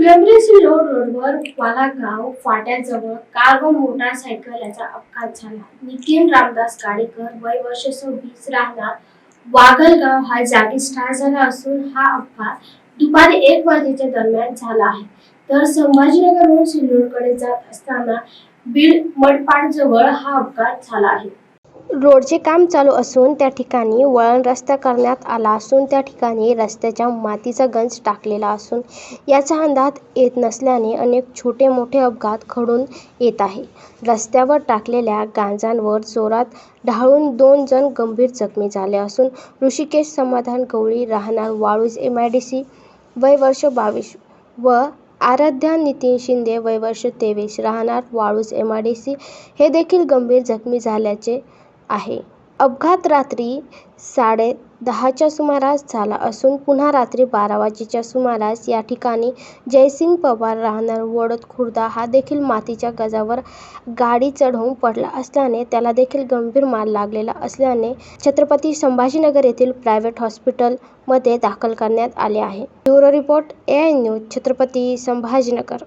फुलंब्रेसी road रोडवर वालागाव फाट्याजवळ car व मोटारसायकल याचा अपघात झाला. नितीन रामदास गाडेकर वय वर्ष सव्वीस राहणार वागलगाव हा जागीच ठार झाला असून हा अपघात दुपारी एक वाजेच्या दरम्यान झाला आहे. तर संभाजीनगरहून सिल्लोडकडे जात असताना बीड मडपाडजवळ हा अपघात झाला आहे. रोडचे काम चालू असून त्या ठिकाणी वळण रस्ता करण्यात आला असून त्या ठिकाणी रस्त्याच्या मातीचा गंज टाकलेला असून याचा अंदाज येत नसल्याने अनेक छोटे मोठे अपघात घडून येत आहे. रस्त्यावर टाकलेल्या गांजांवर जोरात ढाळून दोन जण गंभीर जखमी झाले असून ऋषिकेश समाधान गवळी राहणार Waluj M I D C वय वर्ष बावीस व आराध्या नितीन शिंदे वय वर्ष तेवीस राहणार Waluj M I D C हे देखील गंभीर जखमी झाल्याचे आहे. अपघात रात्री साडे दहाच्या सुमारास झाला असून पुन्हा रात्री बारा वाजेच्या सुमारास या ठिकाणी जयसिंग पवार राहणार वडद खुर्दा हा देखील मातीच्या गजावर गाडी चढवून पडला असल्याने त्याला देखील गंभीर मार लागलेला असल्याने छत्रपती संभाजीनगर येथील प्रायव्हेट हॉस्पिटलमध्ये दाखल करण्यात आले आहे. Bureau report A news Chhatrapati Sambhajinagar.